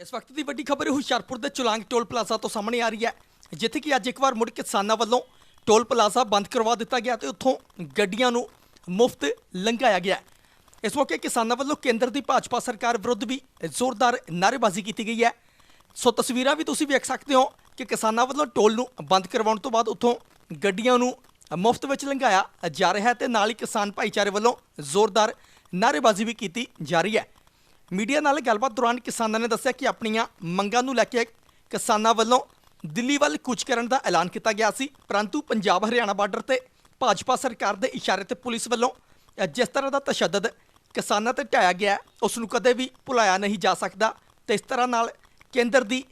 ਇਸ ਵਕਤ ਦੀ ਵੱਡੀ ਖਬਰ ਹੁਸ਼ਿਆਰਪੁਰ ਦੇ ਚੁਲਾਂਗ ਟੋਲ ਪਲਾਜ਼ਾ ਤੋਂ ਸਾਹਮਣੇ ਆ ਰਹੀ ਹੈ, ਜਿੱਥੇ ਕਿ ਅੱਜ ਇੱਕ ਵਾਰ ਮੁੜ ਕਿਸਾਨਾਂ ਵੱਲੋਂ ਟੋਲ ਪਲਾਜ਼ਾ ਬੰਦ ਕਰਵਾ ਦਿੱਤਾ ਗਿਆ ਤੇ ਉੱਥੋਂ ਗੱਡੀਆਂ ਨੂੰ ਮੁਫਤ ਲੰਘਾਇਆ ਗਿਆ। ਇਸ ਮੌਕੇ ਕਿਸਾਨਾਂ ਵੱਲੋਂ ਕੇਂਦਰ ਦੀ ਭਾਜਪਾ ਸਰਕਾਰ ਵਿਰੁੱਧ ਵੀ ਜ਼ੋਰਦਾਰ ਨਾਅਰੇਬਾਜ਼ੀ ਕੀਤੀ ਗਈ ਹੈ। ਸੋ ਤਸਵੀਰਾਂ ਵੀ ਤੁਸੀਂ ਵੇਖ ਸਕਦੇ ਹੋ ਕਿ ਕਿਸਾਨਾਂ ਵੱਲੋਂ ਟੋਲ ਨੂੰ ਬੰਦ ਕਰਵਾਉਣ ਤੋਂ ਬਾਅਦ ਉੱਥੋਂ ਗੱਡੀਆਂ ਨੂੰ ਮੁਫਤ ਵਿੱਚ ਲੰਘਾਇਆ ਜਾ ਰਿਹਾ ਹੈ ਤੇ ਨਾਲ ਹੀ ਕਿਸਾਨ ਭਾਈਚਾਰੇ ਵੱਲੋਂ ਜ਼ੋਰਦਾਰ ਨਾਅਰੇਬਾਜ਼ੀ ਵੀ ਕੀਤੀ ਜਾ ਰਹੀ ਹੈ। ਮੀਡੀਆ ਨਾਲ ਗੱਲਬਾਤ ਦੌਰਾਨ ਕਿਸਾਨਾਂ ਨੇ ਦੱਸਿਆ ਕਿ ਆਪਣੀਆਂ ਮੰਗਾਂ ਨੂੰ ਲੈ ਕੇ ਕਿਸਾਨਾਂ ਵੱਲੋਂ ਦਿੱਲੀ ਵੱਲ ਕੁਝ ਕਰਨ ਦਾ ਐਲਾਨ ਕੀਤਾ ਗਿਆ ਸੀ ਪਰੰਤੂ ਪੰਜਾਬ ਹਰਿਆਣਾ ਬਾਰਡਰ ਤੇ ਭਾਜਪਾ ਸਰਕਾਰ ਦੇ ਇਸ਼ਾਰੇ ਤੇ ਪੁਲਿਸ ਵੱਲੋਂ ਜਿਸ ਤਰ੍ਹਾਂ ਦਾ ਤਸ਼ੱਦਦ ਕਿਸਾਨਾਂ ਤੇ ਢਾਇਆ ਗਿਆ ਹੈ, ਉਸ ਨੂੰ ਕਦੇ ਵੀ ਭੁਲਾਇਆ ਨਹੀਂ ਜਾ ਸਕਦਾ ਤੇ ਇਸ ਤਰ੍ਹਾਂ ਨਾਲ ਕੇਂਦਰ ਦੀ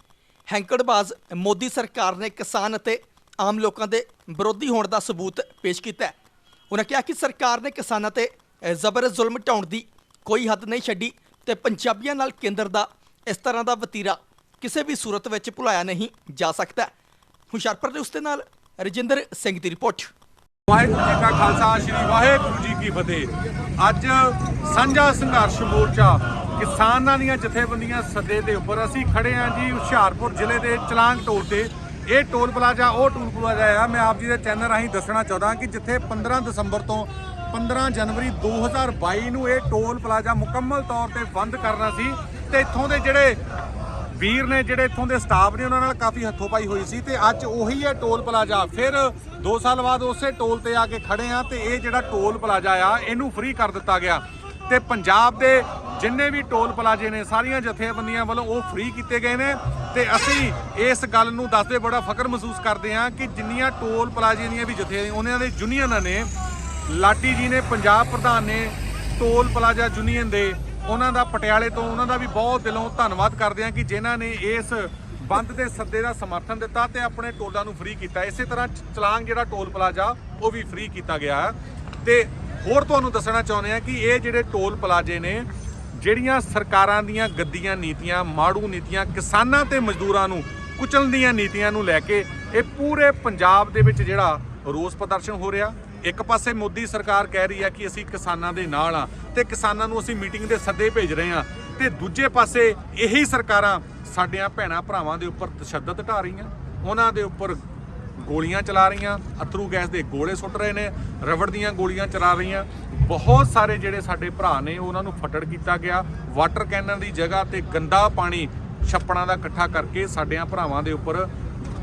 ਹੈਂਕੜਬਾਜ਼ ਮੋਦੀ ਸਰਕਾਰ ਨੇ ਕਿਸਾਨ ਅਤੇ ਆਮ ਲੋਕਾਂ ਦੇ ਵਿਰੋਧੀ ਹੋਣ ਦਾ ਸਬੂਤ ਪੇਸ਼ ਕੀਤਾ ਉਹਨਾਂ ਕਿਹਾ ਕਿ ਸਰਕਾਰ ਨੇ ਕਿਸਾਨਾਂ ਤੇ ਜ਼ਬਰ ਜ਼ੁਲਮ ਢਾਉਣ ਦੀ ਕੋਈ ਹੱਦ ਨਹੀਂ ਛੱਡੀ ਤੇ ਪੰਜਾਬੀਆਂ ਨਾਲ ਕੇਂਦਰ ਦਾ ਇਸ ਤਰ੍ਹਾਂ ਦਾ ਵਤੀਰਾ ਕਿਸੇ ਵੀ ਸੂਰਤ ਵਿੱਚ ਭੁਲਾਇਆ ਨਹੀਂ ਜਾ ਸਕਦਾ। ਹੁਸ਼ਿਆਰਪੁਰ ਦੇ ਉਸ ਦੇ ਨਾਲ ਰਜਿੰਦਰ ਸਿੰਘ ਦੀ ਰਿਪੋਰਟ। ਵਾਹਿਗੁਰੂ ਜੀ ਕਾ ਖਾਲਸਾ, ਸ੍ਰੀ ਵਾਹਿਗੁਰੂ ਜੀ ਕੀ ਫਤਿਹ। ਅੱਜ ਸਾਂਝਾ ਸੰਘਰਸ਼ ਮੋਰਚਾ ਕਿਸਾਨਾਂ ਦੀਆਂ ਜਥੇਬੰਦੀਆਂ ਸੱਦੇ ਦੇ ਉੱਪਰ ਅਸੀਂ ਖੜੇ ਹਾਂ ਜੀ ਹੁਸ਼ਿਆਰਪੁਰ ਜ਼ਿਲ੍ਹੇ ਦੇ ਚਲਾਂਗ ਟੋਲ ਤੇ। ਇਹ ਟੋਲ ਪਲਾਜ਼ਾ, ਉਹ ਟੋਲ ਪਲਾਜ਼ਾ ਆ। ਮੈਂ ਆਪ ਜੀ ਦੇ ਚੈਨਲ ਰਾਹੀਂ ਦੱਸਣਾ ਚਾਹੁੰਦਾ ਕਿ ਜਿੱਥੇ 15 ਦਸੰਬਰ ਤੋਂ 15 ਜਨਵਰੀ 2022 ਨੂੰ ਇਹ ਟੋਲ ਪਲਾਜ਼ਾ ਮੁਕੰਮਲ ਤੌਰ ਤੇ ਬੰਦ ਕਰਨਾ ਸੀ ਤੇ ਇੱਥੋਂ ਦੇ ਜਿਹੜੇ ਵੀਰ ਨੇ, ਜਿਹੜੇ ਇੱਥੋਂ ਦੇ ਸਟਾਫ ਨੇ, ਉਹਨਾਂ ਨਾਲ ਕਾਫੀ ਹੱਥੋਂ ਪਾਈ ਹੋਈ ਸੀ ਤੇ ਅੱਜ ਉਹੀ ਹੈ ਟੋਲ ਪਲਾਜ਼ਾ। ਫਿਰ 2 ਸਾਲ ਬਾਅਦ ਉਸੇ ਟੋਲ ਤੇ ਆ ਕੇ ਖੜੇ ਆ ਤੇ ਇਹ ਜਿਹੜਾ ਟੋਲ ਪਲਾਜ਼ਾ ਆ, ਇਹਨੂੰ ਫ੍ਰੀ ਕਰ ਦਿੱਤਾ ਗਿਆ। ਤੇ ਪੰਜਾਬ ਦੇ ਜਿੰਨੇ ਵੀ ਟੋਲ ਪਲਾਜ਼ੇ ਨੇ, ਸਾਰੀਆਂ ਜਥੇਬੰਦੀਆਂ ਵੱਲੋਂ ਉਹ ਫ੍ਰੀ ਕੀਤੇ ਗਏ ਨੇ। ਤੇ ਅਸੀਂ ਇਸ ਗੱਲ ਨੂੰ ਦੱਸਦੇ ਬੜਾ ਫਖਰ ਮਹਿਸੂਸ ਕਰਦੇ ਹਾਂ ਕਿ ਜਿੰਨੀਆਂ ਟੋਲ ਪਲਾਜ਼ੇ ਦੀਆਂ ਵੀ ਜਥੇ ਉਹਨਾਂ ਦੇ ਯੂਨੀਅਨਾਂ ਨੇ, ਲਾਟੀ ਜੀ ਨੇ, ਪੰਜਾਬ ਪ੍ਰਧਾਨ ਨੇ ਟੋਲ ਪਲਾਜ਼ਾ ਯੂਨੀਅਨ ਦੇ, ਉਹਨਾਂ ਦਾ ਪਟਿਆਲੇ ਤੋਂ ਉਹਨਾਂ ਦਾ ਵੀ ਬਹੁਤ ਦਿਲੋਂ ਧੰਨਵਾਦ ਕਰਦੇ ਹਾਂ ਕਿ ਜਿਨ੍ਹਾਂ ਨੇ ਇਸ ਬੰਦ ਦੇ ਸੱਦੇ ਦਾ ਸਮਰਥਨ ਦਿੱਤਾ ਤੇ ਆਪਣੇ ਟੋਲਾਂ ਨੂੰ ਫ੍ਰੀ ਕੀਤਾ। ਇਸੇ ਤਰ੍ਹਾਂ ਚਲਾਂਗ ਜਿਹੜਾ ਟੋਲ ਪਲਾਜ਼ਾ, ਉਹ ਵੀ ਫ੍ਰੀ ਕੀਤਾ ਗਿਆ। ਹੈ ਤੇ ਹੋਰ ਤੁਹਾਨੂੰ ਦੱਸਣਾ ਚਾਹੁੰਦੇ ਹਾਂ ਕਿ ਇਹ ਜਿਹੜੇ ਟੋਲ ਪਲਾਜ਼ੇ ਨੇ ਜਿਹੜੀਆਂ ਸਰਕਾਰਾਂ ਦੀਆਂ ਗੱਦੀਆਂ ਨੀਤੀਆਂ, ਮਾੜੂ ਨੀਤੀਆਂ ਕਿਸਾਨਾਂ ਤੇ ਮਜ਼ਦੂਰਾਂ ਨੂੰ ਕੁਚਲਣ ਦੀਆਂ ਨੀਤੀਆਂ ਨੂੰ ਲੈ ਕੇ ਇਹ ਪੂਰੇ ਪੰਜਾਬ ਦੇ ਵਿੱਚ ਜਿਹੜਾ ਰੋਸ ਪ੍ਰਦਰਸ਼ਨ ਹੋ ਰਿਹਾ। ਇੱਕ ਪਾਸੇ ਮੋਦੀ ਸਰਕਾਰ ਕਹਿ ਰਹੀ ਹੈ ਕਿ ਅਸੀਂ ਕਿਸਾਨਾਂ ਦੇ ਨਾਲ ਆ ਤੇ ਕਿਸਾਨਾਂ ਨੂੰ ਅਸੀਂ ਮੀਟਿੰਗ ਦੇ ਸੱਦੇ ਭੇਜ ਰਹੇ ਆ ਤੇ ਦੂਜੇ ਪਾਸੇ ਇਹੀ ਸਰਕਾਰਾਂ ਸਾਡੀਆਂ ਭੈਣਾਂ ਭਰਾਵਾਂ ਦੇ ਉੱਪਰ ਤਸ਼ੱਦਦ ਢਾ ਰਹੀਆਂ। ਉਹਨਾਂ ਦੇ ਉੱਪਰ ਗੋਲੀਆਂ ਚਲਾ ਰਹੀਆਂ, ਅਥਰੂ ਗੈਸ ਦੇ ਗੋਲੇ ਸੁੱਟ ਰਹੇ ਨੇ, ਰਬੜ ਦੀਆਂ ਗੋਲੀਆਂ ਚਲਾ ਰਹੀਆਂ। ਬਹੁਤ ਸਾਰੇ ਜਿਹੜੇ ਸਾਡੇ ਭਰਾ ਨੇ, ਉਹਨਾਂ ਨੂੰ ਫੱਟੜ ਕੀਤਾ ਗਿਆ। ਵਾਟਰ ਕੈਨਨ ਦੀ ਜਗ੍ਹਾ ਤੇ ਗੰਦਾ ਪਾਣੀ ਛੱਪੜਾਂ ਦਾ ਇਕੱਠਾ ਕਰਕੇ ਸਾਡਿਆਂ ਭਰਾਵਾਂ ਦੇ ਉੱਪਰ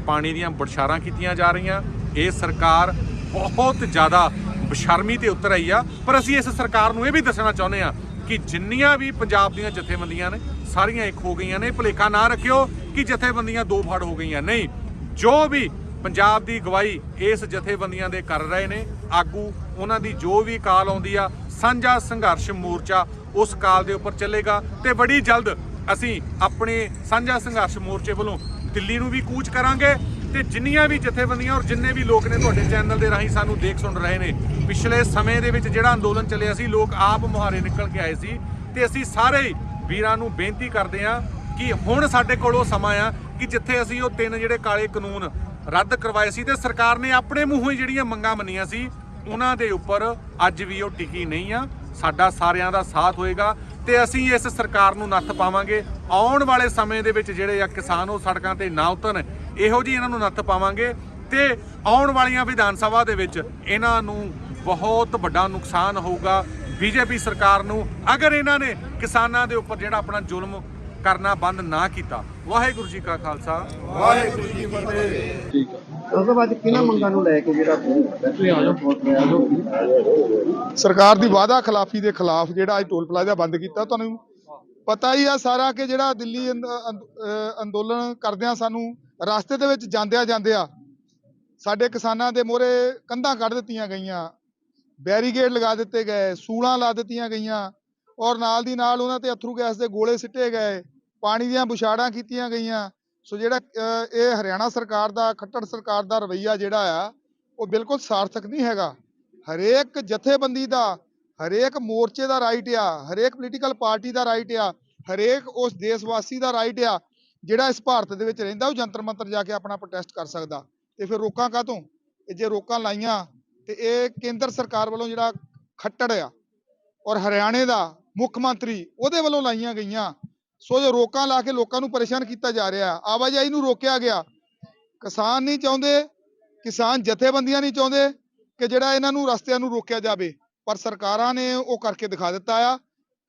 ਪਾਣੀ ਦੀਆਂ ਬੜਸ਼ਾਰਾਂ ਕੀਤੀਆਂ ਜਾ ਰਹੀਆਂ। ਇਹ ਸਰਕਾਰ ਬਹੁਤ ਜ਼ਿਆਦਾ ਬਸ਼ਰਮੀ ਤੇ ਉਤਰ ਆਈ ਆ। ਪਰ ਅਸੀਂ ਇਸ ਸਰਕਾਰ ਨੂੰ ਇਹ ਵੀ ਦੱਸਣਾ ਚਾਹੁੰਦੇ ਆ ਕਿ ਜਿੰਨੀਆਂ ਵੀ ਪੰਜਾਬ ਦੀਆਂ ਜਥੇਬੰਦੀਆਂ ਨੇ, ਸਾਰੀਆਂ ਇੱਕ ਹੋ ਗਈਆਂ ਨੇ। ਭੁਲੇਖਾ ਨਾ ਰੱਖਿਓ ਕਿ ਜਥੇਬੰਦੀਆਂ ਦੋ ਫੜ ਹੋ ਗਈਆਂ। ਨਹੀਂ, ਜੋ ਵੀ ਪੰਜਾਬ ਦੀ ਗਵਾਹੀ ਇਸ ਜਥੇਬੰਦੀਆਂ ਦੇ ਕਰ ਰਹੇ ਨੇ। ਆਗੂ, ਉਹਨਾਂ ਦੀ ਜੋ ਵੀ ਕਾਲ ਆਉਂਦੀ ਆ, ਸਾਂਝਾ ਸੰਘਰਸ਼ ਮੋਰਚਾ ਉਸ ਕਾਲ ਦੇ ਉੱਪਰ ਚੱਲੇਗਾ ਤੇ ਬੜੀ ਜਲਦ ਅਸੀਂ ਆਪਣੇ ਸਾਂਝਾ ਸੰਘਰਸ਼ ਮੋਰਚੇ ਵੱਲੋਂ ਦਿੱਲੀ ਨੂੰ ਵੀ ਕੂਚ ਕਰਾਂਗੇ ਤੇ ਜਿੰਨੀਆਂ ਵੀ ਜਥੇਬੰਦੀਆਂ ਔਰ ਜਿੰਨੇ ਵੀ ਲੋਕ ਨੇ ਤੁਹਾਡੇ ਚੈਨਲ ਦੇ ਰਾਹੀਂ ਸਾਨੂੰ ਦੇਖ ਸੁਣ ਰਹੇ ਨੇ, ਪਿਛਲੇ ਸਮੇਂ ਦੇ ਵਿੱਚ ਜਿਹੜਾ ਅੰਦੋਲਨ ਚੱਲਿਆ ਸੀ, ਲੋਕ ਆਪ ਮੁਹਾਰੇ ਨਿਕਲ ਕੇ ਆਏ ਸੀ ਤੇ ਅਸੀਂ ਸਾਰੇ ਵੀਰਾਂ ਨੂੰ ਬੇਨਤੀ ਕਰਦੇ ਹਾਂ ਕਿ ਹੁਣ ਸਾਡੇ ਕੋਲ ਉਹ ਸਮਾਂ ਆ ਕਿ ਜਿੱਥੇ ਅਸੀਂ ਉਹ ਤਿੰਨ ਜਿਹੜੇ ਕਾਲੇ ਕਾਨੂੰਨ ਰੱਦ ਕਰਵਾਏ ਸੀ ਤੇ ਸਰਕਾਰ ਨੇ ਆਪਣੇ ਮੂੰਹੋਂ ਹੀ ਜਿਹੜੀਆਂ ਮੰਗਾਂ ਮੰਨੀਆਂ ਸੀ, ਉਹਨਾਂ ਦੇ ਉੱਪਰ ਅੱਜ ਵੀ ਉਹ ਟਿਕੀ ਨਹੀਂ ਆ। ਸਾਡਾ ਸਾਰਿਆਂ ਦਾ ਸਾਥ ਹੋਏਗਾ ਤੇ ਅਸੀਂ ਇਸ ਸਰਕਾਰ ਨੂੰ ਨੱਥ ਪਾਵਾਂਗੇ। ਆਉਣ ਵਾਲੇ ਸਮੇਂ ਦੇ ਵਿੱਚ ਜਿਹੜੇ ਆ ਕਿਸਾਨ ਉਹ ਸੜਕਾਂ ਤੇ ਨਾ ਉਤਰਨ, ਇਹੋ ਜੀ ਇਹਨਾਂ ਨੂੰ ਨੱਥ ਪਾਵਾਂਗੇ ਤੇ ਆਉਣ ਵਾਲੀਆਂ ਵਿਧਾਨ ਸਭਾ ਦੇ ਵਿੱਚ ਇਹਨਾਂ ਨੂੰ ਬਹੁਤ ਵੱਡਾ ਨੁਕਸਾਨ ਹੋਊਗਾ। ਬੀਜੇਪੀ ਸਰਕਾਰ ਨੂੰ ਅਗਰ ਇਹਨਾਂ ਨੇ ਕਿਸਾਨਾਂ ਦੇ ਉੱਪਰ ਜਿਹੜਾ ਆਪਣਾ ਜ਼ੁਲਮ ਕਰਨਾ ਬੰਦ ਨਾ ਕੀਤਾ। ਵਾਹਿਗੁਰੂ ਜੀ ਕਾ ਖਾਲਸਾ। ਵਾਹਿਗੁਰੂ ਜੀ ਕੀ ਫਤਿਹ। ਉਸ ਤੋਂ ਬਾਅਦ ਕਿਹਨਾਂ ਮੰਗਾਂ ਨੂੰ ਲੈ ਕੇ ਜਿਹੜਾ ਤੁਸੀਂ ਆ ਜਾਓ ਸਰਕਾਰ ਦੀ ਵਾਅਦਾ ਖਿਲਾਫੀ ਦੇ ਖਿਲਾਫ ਜਿਹੜਾ ਅੱਜ ਟੋਲ ਪਲਾਜ਼ਾ ਬੰਦ ਕੀਤਾ ਤੁਹਾਨੂੰ ਪਤਾ ਹੀ ਆ ਸਾਰਾ ਕਿ ਜਿਹੜਾ ਦਿੱਲੀ ਅੰਦੋਲਨ ਕਰਦਿਆਂ ਸਾਨੂੰ ਰਸਤੇ ਦੇ ਵਿੱਚ ਜਾਂਦਿਆਂ ਜਾਂਦਿਆਂ ਸਾਡੇ ਕਿਸਾਨਾਂ ਦੇ ਮੋਹਰੇ ਕੰਧਾਂ ਕੱਢ ਦਿੱਤੀਆਂ ਗਈਆਂ। ਬੈਰੀਗੇਡ ਲਗਾ ਦਿੱਤੇ ਗਏ ਸੂਲਾਂ ਲਾ ਦਿੱਤੀਆਂ ਗਈਆਂ ਔਰ ਨਾਲ ਦੀ ਨਾਲ ਉਹਨਾਂ ਤੇ ਅਥਰੂ ਗੈਸ ਦੇ ਗੋਲੇ ਸਿੱਟੇ ਗਏ। ਪਾਣੀ ਦੀਆਂ ਬੁਛਾੜਾਂ ਕੀਤੀਆਂ ਗਈਆਂ। ਸੋ ਜਿਹੜਾ ਇਹ ਹਰਿਆਣਾ ਸਰਕਾਰ ਦਾ, ਖੱਟੜ ਸਰਕਾਰ ਦਾ ਰਵੱਈਆ ਜਿਹੜਾ ਆ, ਉਹ ਬਿਲਕੁਲ ਸਾਰਥਕ ਨਹੀਂ ਹੈਗਾ। ਹਰੇਕ ਜਥੇਬੰਦੀ ਦਾ, ਹਰੇਕ ਮੋਰਚੇ ਦਾ ਰਾਈਟ ਆ, ਹਰੇਕ ਪੋਲੀਟੀਕਲ ਪਾਰਟੀ ਦਾ ਰਾਈਟ ਆ, ਹਰੇਕ ਉਸ ਦੇਸ਼ ਵਾਸੀ ਦਾ ਰਾਈਟ ਆ, ਜਿਹੜਾ ਇਸ ਭਾਰਤ ਦੇ ਵਿੱਚ ਰਹਿੰਦਾ, ਉਹ ਜੰਤਰ ਮੰਤਰ ਜਾ ਕੇ ਆਪਣਾ ਪ੍ਰੋਟੈਸਟ ਕਰ ਸਕਦਾ। ਤੇ ਫਿਰ ਰੋਕਾਂ ਕਾਹਤੋਂ? ਇਹ ਜੇ ਰੋਕਾਂ ਲਾਈਆਂ, ਤੇ ਇਹ ਕੇਂਦਰ ਸਰਕਾਰ ਵੱਲੋਂ ਜਿਹੜਾ ਖੱਟੜ ਆ, ਔਰ ਹਰਿਆਣੇ ਦਾ ਮੁੱਖ ਮੰਤਰੀ, ਉਹਦੇ ਵੱਲੋਂ ਲਾਈਆਂ ਗਈਆਂ। ਸੋ ਜੋ ਰੋਕਾਂ ਲਾ ਕੇ ਲੋਕਾਂ ਨੂੰ ਪਰੇਸ਼ਾਨ ਕੀਤਾ ਜਾ ਰਿਹਾ ਹੈ। ਆਵਾਜਾਈ ਨੂੰ ਰੋਕਿਆ ਗਿਆ ਕਿਸਾਨ ਨਹੀਂ ਚਾਹੁੰਦੇ, ਕਿਸਾਨ ਜਥੇਬੰਦੀਆਂ ਨਹੀਂ ਚਾਹੁੰਦੇ ਕਿ ਜਿਹੜਾ ਇਹਨਾਂ ਨੂੰ ਰਸਤਿਆਂ ਨੂੰ ਰੋਕਿਆ ਜਾਵੇ, ਪਰ ਸਰਕਾਰਾਂ ਨੇ ਉਹ ਕਰਕੇ ਦਿਖਾ ਦਿੱਤਾ ਆ,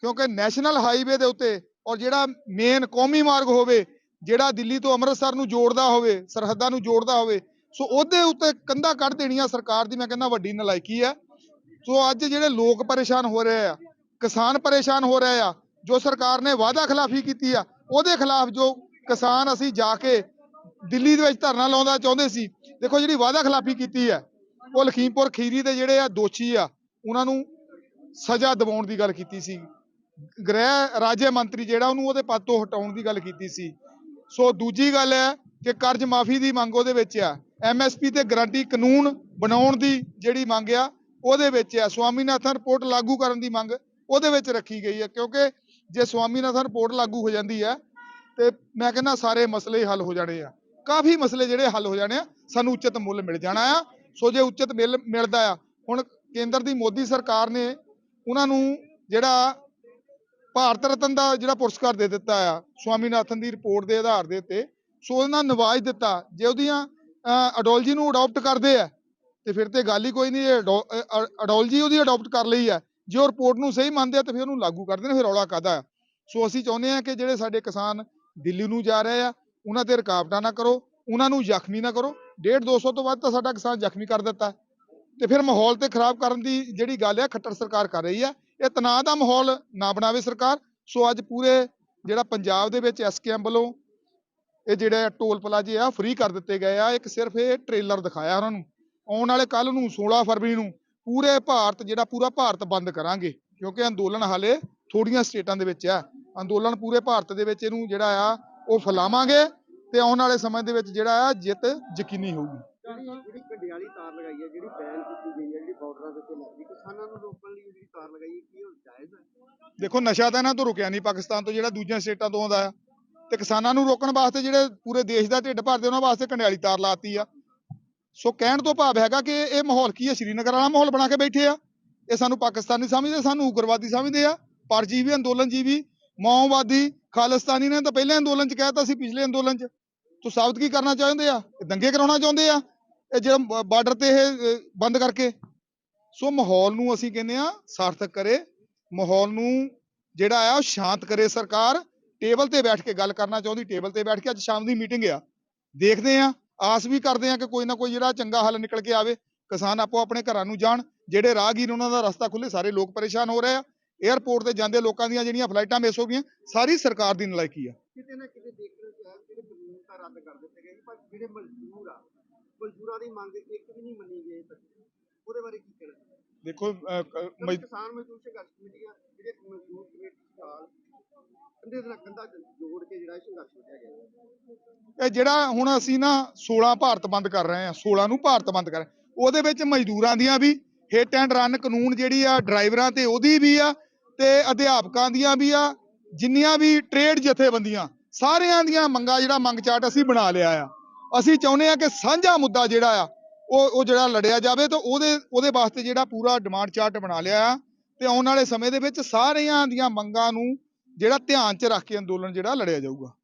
ਕਿਉਂਕਿ ਨੈਸ਼ਨਲ ਹਾਈਵੇ ਦੇ ਉੱਤੇ ਔਰ ਜਿਹੜਾ ਮੇਨ ਕੌਮੀ ਮਾਰਗ ਹੋਵੇ, ਜਿਹੜਾ ਦਿੱਲੀ ਤੋਂ ਅੰਮ੍ਰਿਤਸਰ ਨੂੰ ਜੋੜਦਾ ਹੋਵੇ, ਸਰਹੱਦਾਂ ਨੂੰ ਜੋੜਦਾ ਹੋਵੇ, ਸੋ ਉਹਦੇ ਉੱਤੇ ਕੰਧਾ ਕੱਢ ਦੇਣੀਆਂ ਸਰਕਾਰ ਦੀ, ਮੈਂ ਕਹਿੰਦਾ ਵੱਡੀ ਨਲਾਇਕੀ ਹੈ ਸੋ ਅੱਜ ਜਿਹੜੇ ਲੋਕ ਪਰੇਸ਼ਾਨ ਹੋ ਰਹੇ ਆ, ਕਿਸਾਨ ਪਰੇਸ਼ਾਨ ਹੋ ਰਹੇ ਆ ਜੋ ਸਰਕਾਰ ਨੇ ਵਾਅਦਾ ਖਿਲਾਫੀ ਕੀਤੀ ਆ, ਉਹਦੇ ਖਿਲਾਫ ਜੋ ਕਿਸਾਨ ਅਸੀਂ ਜਾ ਕੇ ਦਿੱਲੀ ਦੇ ਵਿੱਚ ਧਰਨਾ ਲਾਉਂਦਾ ਚਾਹੁੰਦੇ ਸੀ, ਦੇਖੋ ਜਿਹੜੀ ਵਾਅਦਾ ਖਿਲਾਫੀ ਕੀਤੀ ਹੈ ਉਹ ਲਖੀਮਪੁਰ ਖੀਰੀ ਦੇ ਜਿਹੜੇ ਆ ਦੋਸ਼ੀ ਆ, ਉਹਨਾਂ ਨੂੰ ਸਜ਼ਾ ਦਿਵਾਉਣ ਦੀ ਗੱਲ ਕੀਤੀ ਸੀ। ਗ੍ਰਹਿ ਰਾਜੇ ਮੰਤਰੀ ਜਿਹੜਾ ਉਹਨੂੰ ਉਹਦੇ ਪਦ ਤੋਂ ਹਟਾਉਣ ਦੀ ਗੱਲ ਕੀਤੀ ਸੀ। ਸੋ ਦੂਜੀ ਗੱਲ ਹੈ ਕਿ ਕਰਜ਼ ਮਾਫੀ ਦੀ ਮੰਗ ਉਹਦੇ ਵਿੱਚ ਆ। ਐਮਐਸਪੀ ਤੇ ਗਰੰਟੀ ਕਾਨੂੰਨ ਬਣਾਉਣ ਦੀ ਜਿਹੜੀ ਮੰਗ ਆ, ਉਹਦੇ ਵਿੱਚ ਆ। ਸਵਾਮੀਨਾਥਨ ਰਿਪੋਰਟ ਲਾਗੂ ਕਰਨ ਦੀ ਮੰਗ ਉਹਦੇ ਵਿੱਚ ਰੱਖੀ ਗਈ ਹੈ ਕਿਉਂਕਿ ਜੇ ਸਵਾਮੀਨਾਥਨ ਰਿਪੋਰਟ ਲਾਗੂ ਹੋ ਜਾਂਦੀ ਹੈ, ਤੇ ਮੈਂ ਕਹਿੰਦਾ ਸਾਰੇ ਮਸਲੇ ਹੱਲ ਹੋ ਜਾਣੇ ਆ। ਕਾਫੀ ਮਸਲੇ ਜਿਹੜੇ ਹੱਲ ਹੋ ਜਾਣੇ ਆ, ਸਾਨੂੰ ਉਚਿਤ ਮੁੱਲ ਮਿਲ ਜਾਣਾ ਆ। ਸੋ ਜੇ ਉਚਿਤ ਮਿਲ, ਮਿਲਦਾ ਆ, ਹੁਣ ਕੇਂਦਰ ਦੀ ਮੋਦੀ ਸਰਕਾਰ ਨੇ ਉਹਨਾਂ ਨੂੰ ਜਿਹੜਾ ਭਾਰਤ ਰਤਨ ਦਾ ਜਿਹੜਾ ਪੁਰਸਕਾਰ ਦੇ ਦਿੱਤਾ ਆ ਸਵਾਮੀਨਾਥਨ ਦੀ ਰਿਪੋਰਟ ਦੇ ਆਧਾਰ ਦੇ ਉੱਤੇ, ਸੋ ਉਹਨਾਂ ਨਿਵਾਜ਼ ਦਿੱਤਾ, ਜੇ ਉਹਦੀਆਂ ਅਡੋਲਜੀ ਨੂੰ ਅਡਾਪਟ ਕਰਦੇ ਆ, ਤੇ ਫਿਰ ਤੇ ਗੱਲ ਹੀ ਕੋਈ ਨਹੀਂ ਅਡੋਲਜੀ ਉਹਦੀ ਅਡਾਪਟ ਕਰ ਲਈ ਆ। ਜੇ ਉਹ ਰਿਪੋਰਟ ਨੂੰ ਸਹੀ ਮੰਨਦੇ ਆ ਤਾਂ ਫਿਰ ਉਹਨੂੰ ਲਾਗੂ ਕਰਦੇ ਨੇ ਫਿਰ ਰੌਲਾ ਕਾਦਾ ਆ? ਸੋ ਅਸੀਂ ਚਾਹੁੰਦੇ ਆ ਕਿ ਜਿਹੜੇ ਸਾਡੇ ਕਿਸਾਨ ਦਿੱਲੀ ਨੂੰ ਜਾ ਰਹੇ ਆ, ਉਹਨਾਂ ਤੇ ਰੁਕਾਵਟਾਂ ਨਾ ਕਰੋ, ਉਹਨਾਂ ਨੂੰ ਜ਼ਖਮੀ ਨਾ ਕਰੋ। 1.5 200 ਤੋਂ ਵੱਧ ਤਾਂ ਸਾਡਾ ਕਿਸਾਨ ਜ਼ਖਮੀ ਕਰ ਦਿੱਤਾ। ਤੇ ਫਿਰ ਮਾਹੌਲ ਤੇ ਖਰਾਬ ਕਰਨ ਦੀ ਜਿਹੜੀ ਗੱਲ ਆ ਖੱਟਰ ਸਰਕਾਰ ਕਰ ਰਹੀ ਆ। ਇਹ ਤਣਾਅ ਦਾ ਮਾਹੌਲ ਨਾ ਬਣਾਵੇ ਸਰਕਾਰ। ਸੋ ਅੱਜ ਪੂਰੇ ਜਿਹੜਾ ਪੰਜਾਬ ਦੇ ਵਿੱਚ ਐਸਕੇਐਮ ਵੱਲੋਂ ਇਹ ਜਿਹੜੇ ਟੋਲ ਪਲਾਜੇ ਆ ਫ੍ਰੀ ਕਰ ਦਿੱਤੇ ਗਏ ਆ। ਇੱਕ ਸਿਰਫ ਇਹ ਟ੍ਰੇਲਰ ਦਿਖਾਇਆ ਉਹਨਾਂ ਨੂੰ। ਆਉਣ ਵਾਲੇ ਕੱਲ ਨੂੰ 16 ਫਰਵਰੀ ਨੂੰ ਪੂਰੇ ਭਾਰਤ ਜਿਹੜਾ ਪੂਰਾ ਭਾਰਤ ਬੰਦ ਕਰਾਂਗੇ ਕਿਉਂਕਿ ਅੰਦੋਲਨ ਹਾਲੇ ਥੋੜੀਆਂ ਸਟੇਟਾਂ ਦੇ ਵਿੱਚ ਆ ਅੰਦੋਲਨ ਪੂਰੇ ਭਾਰਤ ਦੇ ਵਿੱਚ ਇਹਨੂੰ ਜਿਹੜਾ ਆ ਉਹ ਫੈਲਾਵਾਂਗੇ ਤੇ ਆਉਣ ਵਾਲੇ ਸਮੇਂ ਦੇ ਵਿੱਚ ਜਿਹੜਾ ਆ ਜਿੱਤ ਯਕੀਨੀ ਹੋਊਗੀ। ਜਿਹੜੀ ਜਿਹੜੀ ਕੰਡਿਆਲੀ ਤਾਰ ਲਗਾਈ ਹੈ ਜਿਹੜੀ ਬੈਨ ਕੀਤੀ ਗਈ ਹੈ ਜਿਹੜੀ ਬਾਰਡਰਾਂ ਦੇ ਉੱਤੇ ਲੱਗਦੀ ਕਿਸਾਨਾਂ ਨੂੰ ਰੋਕਣ ਲਈ ਜਿਹੜੀ ਤਾਰ ਲਗਾਈ ਹੈ ਕੀ ਉਹ ਜਾਇਜ਼ ਹੈ? ਦੇਖੋ ਨਸ਼ਾ ਤਾਂ ਇਹਨਾਂ ਤੋਂ ਰੁਕਿਆ ਨਹੀਂ ਪਾਕਿਸਤਾਨ ਤੋਂ ਜਿਹੜਾ ਦੂਜੀਆਂ ਸਟੇਟਾਂ ਤੋਂ ਆਉਂਦਾ ਆ। ਤੇ ਕਿਸਾਨਾਂ ਨੂੰ ਰੋਕਣ ਵਾਸਤੇ ਜਿਹੜੇ ਪੂਰੇ ਦੇਸ਼ ਦਾ ਢਿੱਡ ਭਰਦੇ ਉਹਨਾਂ ਵਾਸਤੇ ਕੰਡਿਆਲੀ ਤਾਰ ਲਾਤੀ ਆ। ਸੋ ਕਹਿਣ ਤੋਂ ਭਾਵ ਹੈਗਾ ਕਿ ਇਹ ਮਾਹੌਲ ਕੀ ਹੈ? ਸ਼੍ਰੀਨਗਰ ਵਾਲਾ ਮਾਹੌਲ ਬਣਾ ਕੇ ਬੈਠੇ ਆ। ਇਹ ਸਾਨੂੰ ਪਾਕਿਸਤਾਨੀ ਸਮਝਦੇ, ਸਾਨੂੰ ਉਗਰਵਾਦੀ ਸਮਝਦੇ ਆ। ਪਰਜੀਵੀ ਅੰਦੋਲਨ ਜੀਵੀ ਮਾਓਵਾਦੀ, ਖਾਲਿਸਤਾਨੀ ਨੇ ਤਾਂ ਪਹਿਲੇ ਅੰਦੋਲਨ ਚ ਕਹਿਤਾ ਸੀ, ਪਿਛਲੇ ਅੰਦੋਲਨ ਚ। ਤੋ ਸਾਬਤ ਕੀ ਕਰਨਾ ਚਾਹੁੰਦੇ ਆ? ਦੰਗੇ ਕਰਾਉਣਾ ਚਾਹੁੰਦੇ ਆ? ਇਹ ਜਿਹੜਾ ਬਾਰਡਰ ਤੇ ਇਹ ਬੰਦ ਕਰਕੇ। ਸੋ ਮਾਹੌਲ ਨੂੰ ਅਸੀਂ ਕਹਿੰਦੇ ਆ, ਸਾਰਥਕ ਕਰੇ। ਮਾਹੌਲ ਨੂੰ ਜਿਹੜਾ ਆ, ਉਹ ਸ਼ਾਂਤ ਕਰੇ ਸਰਕਾਰ। ਟੇਬਲ ਤੇ ਬੈਠ ਕੇ ਗੱਲ ਕਰਨਾ ਚਾਹੁੰਦੀ, ਟੇਬਲ ਤੇ ਬੈਠ ਕੇ ਅੱਜ ਸ਼ਾਮ ਦੀ ਮੀਟਿੰਗ ਆ। ਦੇਖਦੇ ਆ ਆਸ ਵੀ ਕਰਦੇ ਆ ਕਿ ਕੋਈ ਨਾ ਕੋਈ ਜਿਹੜਾ ਚੰਗਾ ਹੱਲ ਨਿਕਲ ਕੇ ਆਵੇ ਕਿਸਾਨ ਆਪੋ ਆਪਣੇ ਘਰਾਂ ਨੂੰ ਜਾਣ ਜਿਹੜੇ ਰਾਹਗੀਰ ਉਹਨਾਂ ਦਾ ਰਸਤਾ ਖੁੱਲੇ ਸਾਰੇ ਲੋਕ ਪਰੇਸ਼ਾਨ ਹੋ ਰਹੇ ਆ। 에ਅਰਪੋਰਟ ਤੇ ਜਾਂਦੇ ਲੋਕਾਂ ਦੀਆਂ ਜਿਹੜੀਆਂ ਫਲਾਈਟਾਂ ਮਿਸ ਹੋ ਗਈਆਂ ਸਾਰੀ ਸਰਕਾਰ ਦੀ ਨਲਾਇਕੀ ਆ। ਕਿਤੇ ਨਾ ਕਿਤੇ ਦੇਖਣ ਚ ਆਇਆ ਜਿਹੜੇ ਕਾਨੂੰਨ ਤਾਂ ਰੱਦ ਕਰ ਦਿੱਤੇ ਗਏ ਪਰ ਜਿਹੜੇ ਮਜ਼ਦੂਰ ਆ ਮਜ਼ਦੂਰਾਂ ਦੀ ਮੰਗ ਇੱਕ ਵੀ ਨਹੀਂ ਮੰਨੀ ਗਈ ਤੱਕ। ਉਹਦੇ ਬਾਰੇ ਕੀ ਕਹਿਣਾ ਦੇਖੋ ਕਿਸਾਨ ਮਜ਼ਦੂਰ ਸੰਘਰਸ਼ ਕਮੇਟੀਆਂ ਜਿਹੜੇ ਮਜ਼ਦੂਰ ਕਮੇਟੀ ਨਾਲ ਕੰਧੇ ਦੇ ਨਾਲ ਕੰਧਾ ਜੋੜ ਕੇ ਜਿਹੜਾ ਸੰਘਰਸ਼ ਕੀਤਾ ਗਿਆ ਇਹ ਜਿਹੜਾ ਹੁਣ ਅਸੀਂ ਨਾ 16 ਭਾਰਤ ਬੰਦ ਕਰ ਰਹੇ ਆ 16 ਨੂੰ ਭਾਰਤ ਬੰਦ ਕਰ ਰਹੇ ਉਹਦੇ ਵਿੱਚ ਮਜ਼ਦੂਰਾਂ ਦੀਆਂ ਵੀ ਹਿੱਟ ਐਂਡ ਰਨ ਕਾਨੂੰਨ ਜਿਹੜੀ ਆ, ਡਰਾਈਵਰਾਂ ਤੇ ਉਹਦੀ ਵੀ ਆ ਤੇ ਅਧਿਆਪਕਾਂ ਦੀਆਂ ਵੀ ਆ, ਜਿੰਨੀਆਂ ਵੀ ਟ੍ਰੇਡ ਜਥੇਬੰਦੀਆਂ, ਸਾਰਿਆਂ ਦੀਆਂ ਮੰਗਾਂ ਜਿਹੜਾ ਮੰਗ ਚਾਰਟ ਅਸੀਂ ਬਣਾ ਲਿਆ ਆ। ਅਸੀਂ ਚਾਹੁੰਦੇ ਆ ਕਿ ਸਾਂਝਾ ਮੁੱਦਾ ਜਿਹੜਾ ਆ, ਉਹ ਉਹ ਜਿਹੜਾ ਲੜਿਆ ਜਾਵੇ ਤਾਂ ਉਹਦੇ ਉਹਦੇ ਵਾਸਤੇ ਜਿਹੜਾ ਪੂਰਾ ਡਿਮਾਂਡ ਚਾਰਟ ਬਣਾ ਲਿਆ ਆ। ਤੇ ਆਉਣ ਵਾਲੇ ਸਮੇਂ ਦੇ ਵਿੱਚ ਸਾਰਿਆਂ ਦੀਆਂ ਮੰਗਾਂ ਨੂੰ ਜਿਹੜਾ ਧਿਆਨ 'ਚ ਰੱਖ ਕੇ ਅੰਦੋਲਨ ਜਿਹੜਾ ਲੜਿਆ ਜਾਊਗਾ।